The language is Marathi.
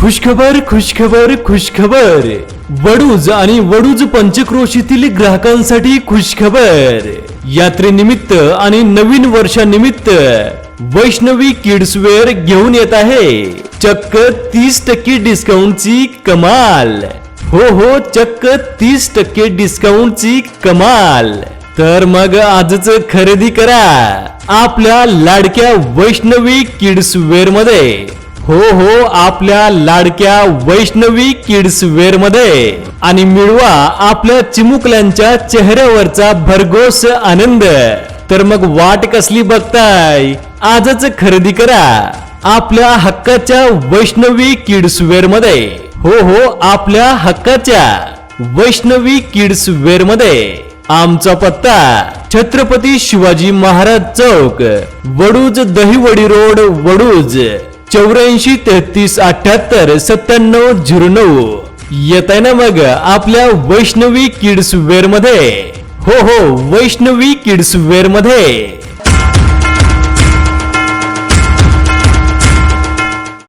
खुशखबर खुशखबर खुशखबर. वडूज आणि वडूज पंचक्रोशीतील ग्राहकांसाठी खुशखबर. यात्रेनिमित्त आणि नवीन वर्षानिमित्त वैष्णवी किड्स वेअर घेऊन येत आहे. चक्क तीस टक्के डिस्काउंटची कमाल. हो हो चक्क तीस टक्के डिस्काउंटची कमाल. तर मग आजच खरेदी करा. आपल्या लाडक्या वैष्णवी किड्स वेअरमध्ये हो हो आपल्या लाडक्या वैष्णवी किड्स वेअरमध्ये आणि मिळवा आपल्या चिमुकल्यांच्या चेहऱ्यावरचा भरघोस आनंद. तर मग वाट कसली बघताय? आजच खरेदी करा आपल्या हक्काच्या वैष्णवी किड्स वेअरमध्ये हो हो आपल्या हक्काच्या वैष्णवी किड्स वेअरमध्ये आमचा पत्ता छत्रपती शिवाजी महाराज चौक वडूज दहिवडी रोड वडूज. चौऱ्याऐंशी तेहतीस अठ्याहत्तर सत्त्याण्णव झिरो नऊ. येत आहे ना मग आपल्या वैष्णवी किड्स वेअरमध्ये हो हो वैष्णवी किड्स वेअरमध्ये